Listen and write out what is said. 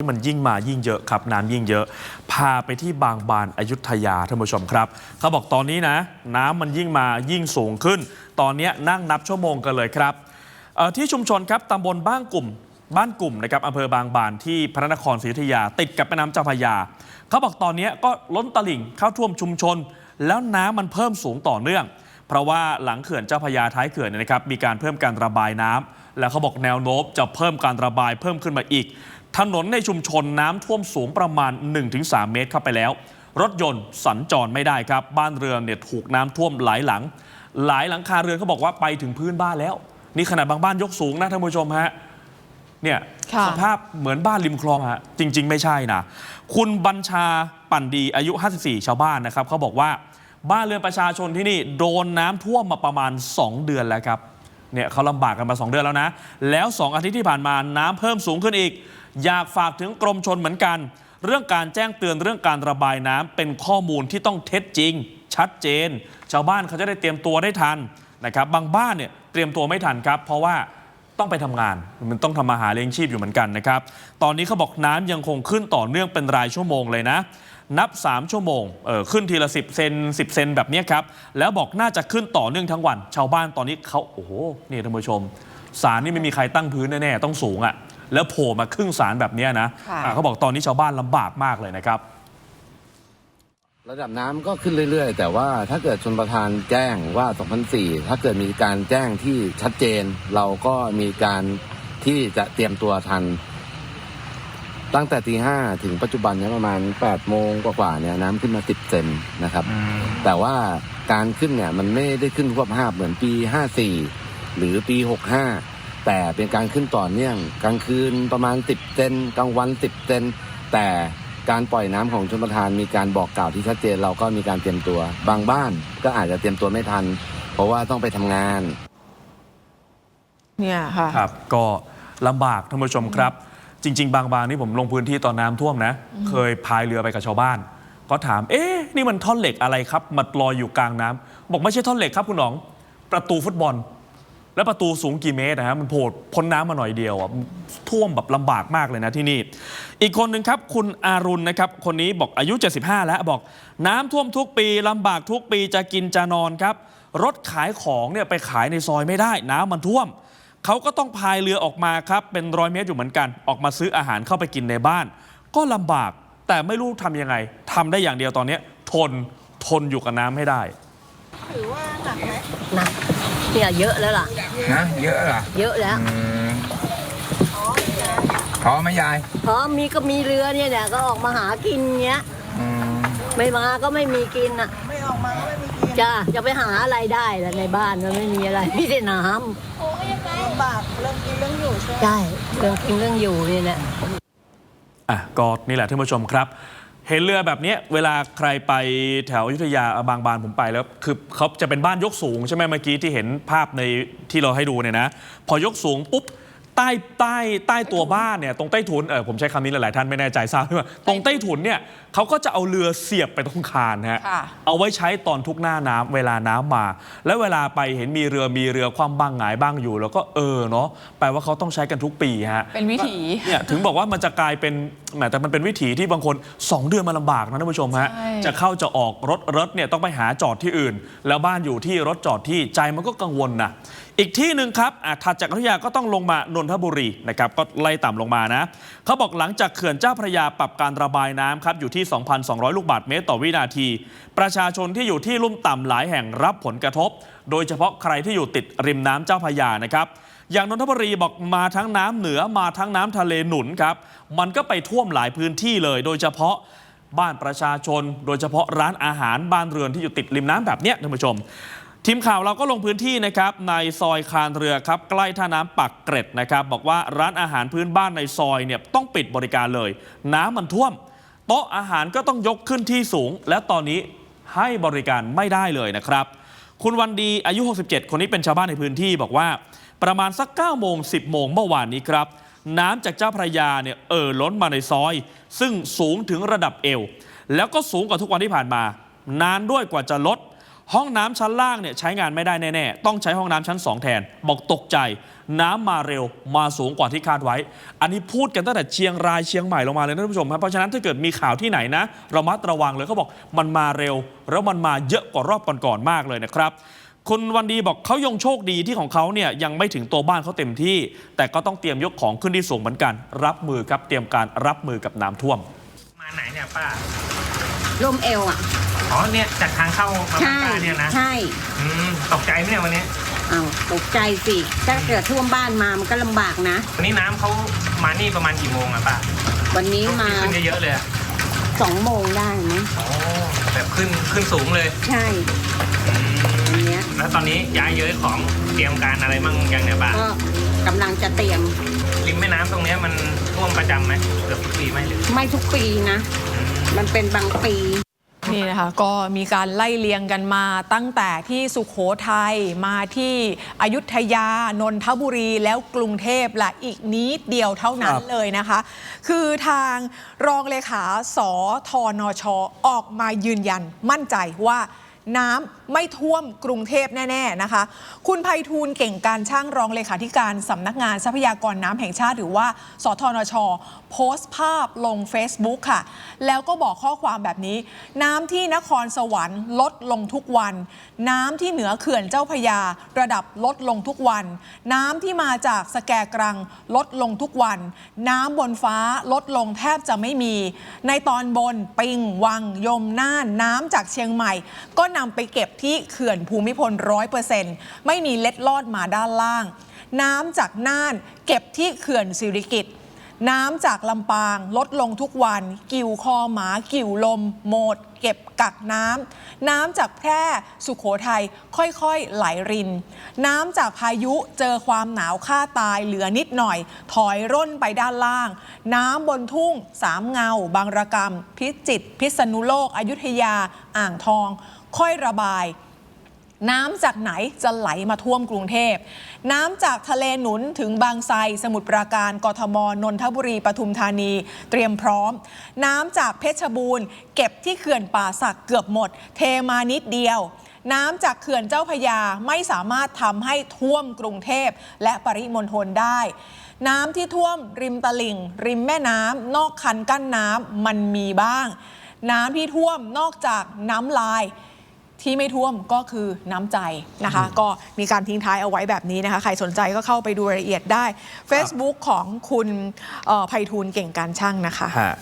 มันยิ่งมายิ่งเยอะครับน้ำยิ่งเยอะ พาไปที่บางบานอายุทยาท่านผู้ชมครับ เขาบอกตอนนี้นะ น้ำมันยิ่งมายิ่งสูงขึ้น ตอนนี้นั่งนับชั่วโมงกันเลยครับที่ชุมชนครับตำบลบ้านกลุ่ม บ้านกลุ่มนะครับอำเภอบางบานที่พระนครศรีอยุธยา ติดกับแม่น้ำเจ้าพระยา เขาบอกตอนนี้ก็ล้นตลิ่งเข้าท่วมชุมชน แล้วน้ำมันเพิ่มสูงต่อเนื่อง เพราะว่าหลังเขื่อนเจ้าพระยาท้ายเขื่อนเนยนะครับมีการเพิ่มการระบายน้ำแล้วเขาบอกแนวโน้มจะเพิ่มการระบายเพิ่มขึ้นมาอีก ถนนในชุมชนน้ำท่วมสูงประมาณ 1-3 เมตรเข้าไปแล้ว รถยนต์สัญจรไม่ได้ครับ บ้านเรือนเนี่ยถูกน้ำท่วมหลายหลัง หลายหลังคาเรือนเขาบอกว่าไปถึงพื้นบ้านแล้ว นี่ขนาดบางบ้านยกสูงนะท่านผู้ชมฮะเนี่ยค่ะสภาพเหมือนบ้านริมคลองฮะจริง ๆ ไม่ใช่นะคุณบัญชาปั่นดีอายุ 54 ชาวบ้านนะครับเขาบอกว่า บ้านเรือนประชาชนที่นี่โดนน้ำท่วมมาประมาณ 2 เดือนแล้วครับเนี่ยเขาลำบากกันมา 2 เดือนแล้วนะ แล้ว 2 อาทิตย์ที่ผ่านมาน้ำเพิ่มสูงขึ้นอีก อยากฝากถึงกรมชนเหมือนกัน เรื่องการแจ้งเตือนเรื่องการระบายน้ำเป็นข้อมูลที่ต้องเท็จจริง ชัดเจน ชาวบ้านเขาจะได้เตรียมตัวได้ทันนะครับบางบ้านเนี่ยเตรียมตัวไม่ทันครับ เพราะว่า ต้องไปทำงาน มันต้องทำมาหาเลี้ยงชีพอยู่เหมือนกันนะครับ ตอนนี้เขาบอกน้ำยังคงขึ้นต่อเนื่องเป็นรายชั่วโมงเลยนะ นับ 3 ชั่วโมงเออขึ้นทีละ 10 เซน10 เซนแบบเนี้ยครับ แล้วบอกน่าจะขึ้นต่อเนื่องทั้งวัน ชาวบ้านตอนนี้เขาโอ้โหนี่ท่านผู้ชมสารนี่ไม่มีใครตั้งพื้นแน่ๆต้องสูงอะ่ะแล้วโผล่มาครึ่งสารแบบเนี้ยนะค่ะอะเขาบอกตอนนี้ชาวบ้านลำบากมากเลยนะครับ ระดับน้ำก็ขึ้นเรื่อยๆ แต่ว่าถ้าเกิดชนประทานแจ้งว่า 2004 ถ้าเกิดมีการแจ้งที่ชัดเจน เราก็มีการที่จะเตรียมตัวทัน ตั้งแต่ตีห้าถึงปัจจุบันเนี้ประมาณ8โมงกว่าๆเนี่ยน้ำขึ้นมา 10 เซนนะครับ แต่ว่าการขึ้นเนี่ยมันไม่ได้ขึ้นรวบภาพเหมือนปี 54 หรือปี 65 แต่เป็นการขึ้นต่อเนื่องกลางคืนประมาณ 10 เซนกลางวัน 10 เซนแต่ การปล่อยน้ำของชนประทานมีการบอกกล่าวที่ชัดเจนเราก็มีการเตรียมตัว บางบ้านก็อาจจะเตรียมตัวไม่ทัน เพราะว่าต้องไปทำงาน เนี่ยค่ะครับ ก็ลำบากท่านผู้ชมครับ จริง ๆ บางบางนี่ผมลงพื้นที่ตอนน้ำท่วมนะ เคยพายเรือไปกับชาวบ้าน ก็ถาม เอ๊ะนี่มันท่อนเหล็กอะไรครับมันลอยอยู่กลางน้ำบอกไม่ใช่ท่อนเหล็กครับคุณหนอง ประตูฟุตบอล แล้วประตูสูงกี่เมตรนะฮะมันโผล่พ้นน้ำมาหน่อยเดียวอะท่วมแบบลำบากมากเลยนะที่นี่ อีกคนหนึ่งครับคุณอารุณนะครับ คนนี้บอกอายุ 75 แล้วบอกน้ำท่วมทุกปีลำบากทุกปีจะกินจะนอนครับ รถขายของเนี่ยไปขายในซอยไม่ได้ น้ำมันท่วมเขาก็ต้องพายเรือออกมาครับ เป็นร้อยเมตรอยู่เหมือนกัน ออกมาซื้ออาหารเข้าไปกินในบ้าน ก็ลำบากแต่ไม่รู้ทำยังไงทำได้อย่างเดียวตอนเนี้ยทนทนอยู่กับน้ำให้ได้หนัก เนี่ยเยอะแล้วล่ะ นะเยอะเหรอเยอะแล้ว อืมพอไหมยายเพราะมีก็มีเรือเนี่ยเนี่ยก็ออกมาหากินเงี้ย อืมไม่มาก็ไม่มีกินอะ ไม่ออกมาก็ไม่มีกินจ้าจะไปหาอะไรได้ล่ะในบ้านมันไม่มีอะไรมีแต่น้ลำบากเรื่องกินเรื่องอยู่ใช่ไหมำใช่เรื่องกินเรื่องอยู่นี่แหละ อะก็นี่แหละท่านผู้ชมครับ เห็นเรือแบบเนี้ยเวลาใครไปแถวอยุธยาบางบานผมไปแล้ว คือเขาจะเป็นบ้านยกสูงใช่ไหมเมื่อกี้ที่เห็นภาพในที่เราให้ดูเนี่ยนะ พอยกสูงปุ๊บ ใต้ใต้ใต้ตัวบ้านเนี่ยตรงใต้ถุนเออผมใช้คำนี้หลายๆท่านไม่แน่ใจทราบหรือเปล่าตรงใต้ถุนเนี่ยเขาก็จะเอาเรือเสียบไปตรงคานฮะค่ะ เอาไว้ใช้ตอนทุกหน้าน้ำเวลาน้ำมา แล้วเวลาไปเห็นมีเรือมีเรือความบ้างหงายบ้างอยู่ แล้วก็เออเนาะแปลว่าเขาต้องใช้กันทุกปีฮะ เป็นวิถี เนี่ยถึงบอกว่ามันจะกลายเป็นแหมแต่มันเป็นวิถีที่บางคน 2 เดือนมาลำบากนะท่านผู้ชมฮะ ใช่ จะเข้าจะออกรถรถเนี่ยต้องไปหาจอดที่อื่น แล้วบ้านอยู่ที่รถจอดที่ใจมันก็กังวลนะ อีกที่หนึ่งครับถัดจากอยุธยาก็ต้องลงมานนทบุรีนะครับก็ไล่ต่ำลงมานะเขาบอกหลังจากเขื่อนเจ้าพระยาปรับการระบายน้ำครับอยู่ที่ 2,200 ลูกบาศก์เมตรต่อวินาที ประชาชนที่อยู่ที่ลุ่มต่ำหลายแห่งรับผลกระทบ โดยเฉพาะใครที่อยู่ติดริมน้ำเจ้าพระยานะครับอย่างนนทบุรีบอกมาทั้งน้ำเหนือมาทั้งน้ำทะเลหนุนครับมันก็ไปท่วมหลายพื้นที่เลย โดยเฉพาะบ้านประชาชน โดยเฉพาะร้านอาหารบ้านเรือนที่อยู่ติดริมน้ำแบบเนี้ยท่านผู้ชม ทีมข่าวเราก็ลงพื้นที่นะครับในซอยคานเรือครับใกล้ท่าน้ำปักเกร็ดนะครับบอกว่าร้านอาหารพื้นบ้านในซอยเนี่ยต้องปิดบริการเลย น้ำมันท่วม โต๊ะอาหารก็ต้องยกขึ้นที่สูง และตอนนี้ให้บริการไม่ได้เลยนะครับ คุณวันดีอายุ 67 คนนี้เป็นชาวบ้านในพื้นที่บอกว่า ประมาณสัก9โมง 10 โมงเมื่อวานนี้ครับ น้ำจากเจ้าพระยาเนี่ยเอ่อล้นมาในซอย ซึ่งสูงถึงระดับเอว แล้วก็สูงกว่าทุกวันที่ผ่านมา นานด้วยกว่าจะลด ห้องน้ำชั้นล่างเนี่ยใช้งานไม่ได้แน่ๆ ต้องใช้ห้องน้ำชั้น 2 แทน บอกตกใจ น้ำมาเร็วมาสูงกว่าที่คาดไว้ อันนี้พูดกันตั้งแต่เชียงรายเชียงใหม่ลงมาเลยนะท่านผู้ชมครับเพราะฉะนั้นถ้าเกิดมีข่าวที่ไหนนะระมัดระวังเลยเขาบอกมันมาเร็ว แล้วมันมาเยอะกว่ารอบก่อนๆมากเลยนะครับคุณวันดีบอกเขายังโชคดีที่ของเขาเนี่ยยังไม่ถึงตัวบ้านเขาเต็มที่ แต่ก็ต้องเตรียมยกของขึ้นที่สูงเหมือนกัน รับมือครับเตรียมการรับมือกับน้ำท่วม มาไหนเนี่ยป้า ร่มเอวอะ อ๋อเนี่ยจากทางเข้ามาบ้านใช่ป้าเนี่ยนะใช่ อืมตกใจไหมเนี่ยวันนี้ เอาตกใจสิ ถ้าเกิดท่วมบ้านมามันก็ลำบากนะ วันนี้น้ำเขามานี่ประมาณกี่โมงอะป้าวันนี้รถมาที่ขึ้นเยอะๆเลยอะสองโมงได้ไหมโอ้แบบขึ้นขึ้นสูงเลยใช่อันเนี้ย แล้วตอนนี้ย้ายเย้ยของเตรียมการอะไรมั่งยังเนี่ยป้าก็กำลังจะเตรียมริมแม่น้ำตรงเนี้ยมันท่วมประจำไหมเกือบทุกปีไหมหรือไม่ทุกปีนะ มันเป็นบางปีนี่นะคะก็มีการไล่เลียงกันมาตั้งแต่ที่สุขโขทัยมาที่อยุธยานนทบุรีแล้วกรุงเทพละอีกนิดเดียวเท่านั้คนรับเลยนะคะ คือทางรองเลขาสทนชออกมายืนยันมั่นใจว่า น้ำไม่ท่วมกรุงเทพแน่ ๆ นะคะ คุณไพฑูรย์เก่งการช่างรองเลขาธิการสำนักงานทรัพยากรน้ำแห่งชาติ หรือว่า สทนช โพสต์ภาพลง Facebook ค่ะ แล้วก็บอกข้อความแบบนี้ น้ำที่นครสวรรค์ลดลงทุกวัน น้ำที่เหนือเขื่อนเจ้าพยา ระดับลดลงทุกวัน น้ำที่มาจากสแกกรังลดลงทุกวัน น้ำบนฟ้าลดลงแทบจะไม่มี ในตอนบนปิงวังยมน่านน้ำจากเชียงใหม่ ก็นำไปเก็บที่เขื่อนภูมิพลร้อยเปอร์เซ็นต์ไม่มีเล็ดลอดมาด้านล่าง น้ำจากน่านเก็บที่เขื่อนสิริกิตน้ำจากลำปางลดลงทุกวัน กิ่วคอหมา กิ่วลม โหมด เก็บกักน้ำน้ำจากแพร่สุขโขทัยค่อยๆ ไหลริน น้ำจากพายุเจอความหนาวฆ่าตายเหลือนิดหน่อย ถอยร่นไปด้านล่าง น้ำบนทุ่ง สามเงา บางระกำพิจิตรพิษณุโลก อยุธยา อ่างทอง ค่อยระบาย น้ำจากไหนจะไหลมาท่วมกรุงเทพ น้ำจากทะเลหนุนถึงบางไทรสมุทรปราการกทมนนทบุรีปทุมธานี เตรียมพร้อม น้ำจากเพชรบูรณ์ เก็บที่เขื่อนป่าสักเกือบหมด เทมานิดเดียวน้ำจากเขื่อนเจ้าพยาไม่สามารถทำให้ท่วมกรุงเทพและปริมณฑลได้ น้ำที่ท่วมริมตลิ่ง ริมแม่น้ำนอกคันกั้นน้ำมันมีบ้าง น้ำที่ท่วมนอกจากน้ำลาย ที่ไม่ท่วมก็คือน้ำใจนะคะ ก็มีการทิ้งท้ายเอาไว้แบบนี้นะคะ ใครสนใจก็เข้าไปดูรายละเอียดได้ Facebook ของคุณเอ่อไพฑูรย์เก่งการช่างนะคะฮะ